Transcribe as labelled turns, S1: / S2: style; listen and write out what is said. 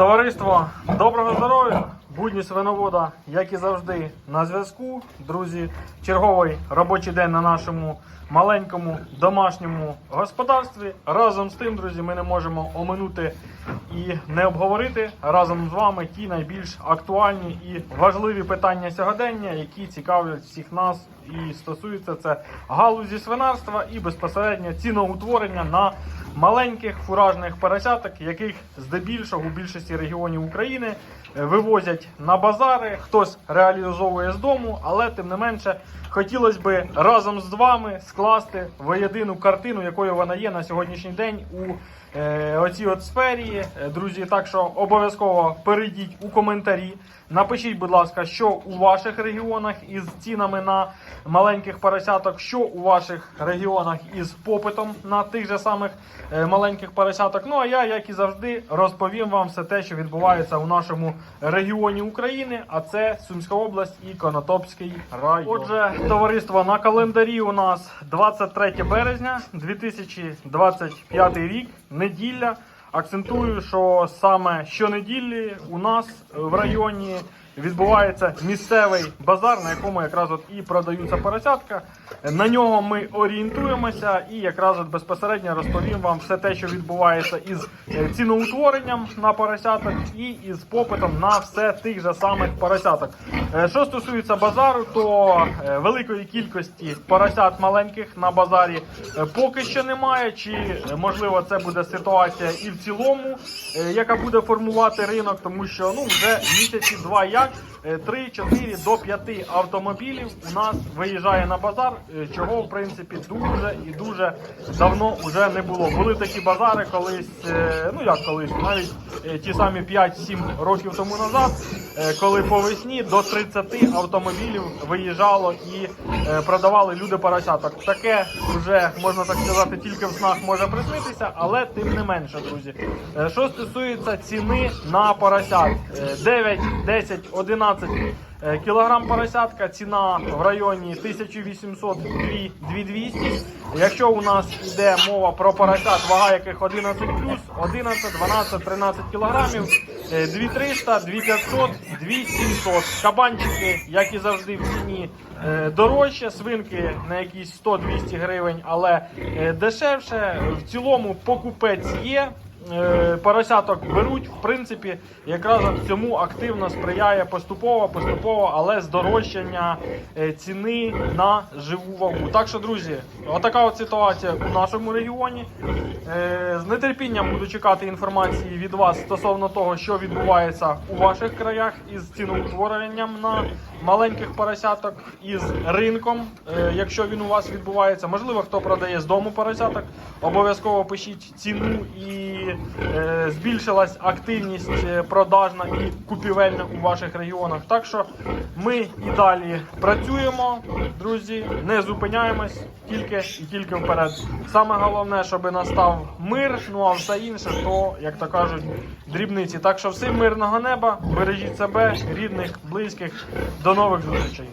S1: Товариство, доброго здоров'я! Будні свиновода, як і завжди, на зв'язку. Друзі, черговий робочий день на нашому маленькому домашньому господарстві. Разом з тим, друзі, ми не можемо оминути і не обговорити разом з вами ті найбільш актуальні і важливі питання сьогодення, які цікавлять всіх нас і стосуються це галузі свинарства і безпосередньо ціноутворення на маленьких фуражних поросяток, яких здебільшого у більшості регіонів України е, вивозять на базари, хтось реалізовує з дому, але тим не менше хотілося би разом з вами скласти воєдину картину, якою вона є на сьогоднішній день у е, оцій от сфері. Е, Друзі, так що обов'язково перейдіть у коментарі. Напишіть, будь ласка, що у ваших регіонах із цінами на маленьких поросяток, що у ваших регіонах із попитом на тих же самих е, маленьких поросяток. Ну а я, як і завжди, розповім вам все те, що відбувається у нашому регіоні України, а це Сумська область і Конотопський район. Отже, товариство на календарі у нас 23 березня 2025 рік, неділя. Акцентую, що саме щонеділі у нас в районі відбувається місцевий базар, на якому якраз от і продаються поросятка. На нього ми орієнтуємося і якраз от безпосередньо розповім вам все те, що відбувається із е, ціноутворенням на поросяток і із попитом на все тих же самих поросяток. Е, Що стосується базару, то е, великої кількості поросят маленьких на базарі поки що немає. Чи можливо це буде ситуація і в цілому, яка буде формувати ринок, тому що ну вже місяці два як. 3-4 до 5 автомобілів у нас виїжджає на базар, е, чого в принципі дуже і дуже давно вже не було. Були такі базари колись, е, ну як колись, навіть е, ті самі 5-7 років тому назад, е, коли по весні до 30 автомобілів виїжджало і е, продавали люди поросяток. Таке вже можна так сказати, тільки в снах може приснитися, але тим не менше, друзі. Е, Що стосується ціни на поросят, е, 9, 10, 11 е, кілограм поросятка, ціна в районі 1800 2200. Якщо у нас йде мова про поросят, вага яких 11 11, 12, 13 кілограмів, е, 2300, 2500, 2700. Кабанчики, як і завжди в ціні, е, дорожче, свинки на якісь 100-200 гривень, але е, дешевше. В цілому покупець є. Е, Поросяток беруть, в принципі, якраз цьому активно сприяє поступово, поступово, але здорожчання е, ціни на живу вагу. Так що, друзі, отака от ситуація у нашому регіоні. Е, З нетерпінням буду чекати інформації від вас стосовно того, що відбувається у ваших краях із ціноутворенням на маленьких поросяток, із ринком, якщо він у вас відбувається. Можливо, хто продає з дому поросяток, обов'язково пишіть ціну і е, збільшилась активність е, продажна і купівельна у ваших регіонах. Так що ми і далі працюємо, друзі, не зупиняємось, тільки і тільки вперед. Саме головне, щоб настав мир, ну а все інше, то, як то кажуть, дрібниці. Так що всім мирного неба, бережіть себе, рідних, близьких. До нових зустрічей.